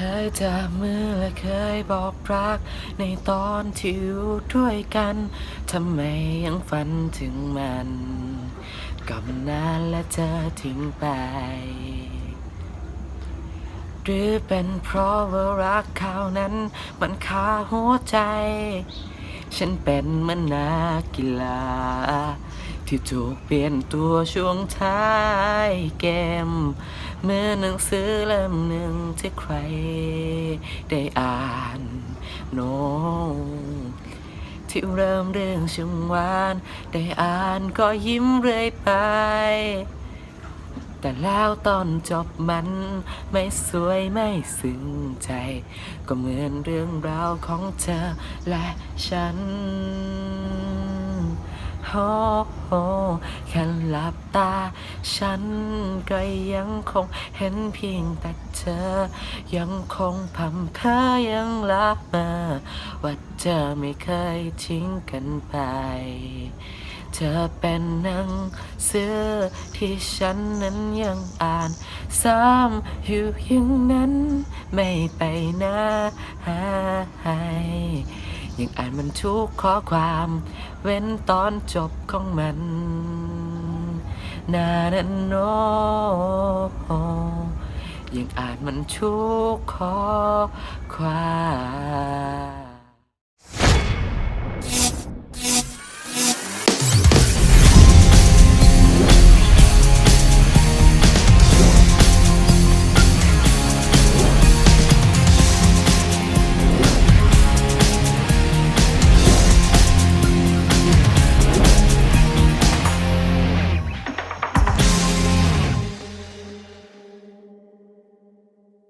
เคยจับมือและเคยบอกรัก ในตอนที่อยู่ด้วยกัน ทำไมยังฝันถึงมันก็มันนานและเธอทิ้งไป หรือเป็นเพราะว่ารักเขานั้น มันคาหัวใจ ฉันเป็นเหมือนนักกีฬา ที่ถูกเปลี่ยนตัวช่วงท้ายเกม เมื่อหนังสือเล่มหนึ่ง ที่ใครได้อ่านโนที่เริ่มเรื่องช่างวาน ได้อ่านก็ยิ้มเรื่อยไป แต่แล้วตอนจบมัน ไม่สวยไม่ซึ้งใจ ก็เหมือนเรื่องราวของเธอและฉัน โอ้โหแค่หลับตา ฉันก็ยังคงเห็นเพียงแต่เธอ ยังคงพำเพอยังรักมาว่าเธอไม่เคยทิ้งกันไป เธอเป็นหนังสือที่ฉันนั้นยังอ่าน ซ้ำอยู่อย่างนั้นไม่ไปไหน ยังอ่านมันทุกข้อความ เว้นตอนจบของมันนานันโนยังอ่านมันทุกข้อความ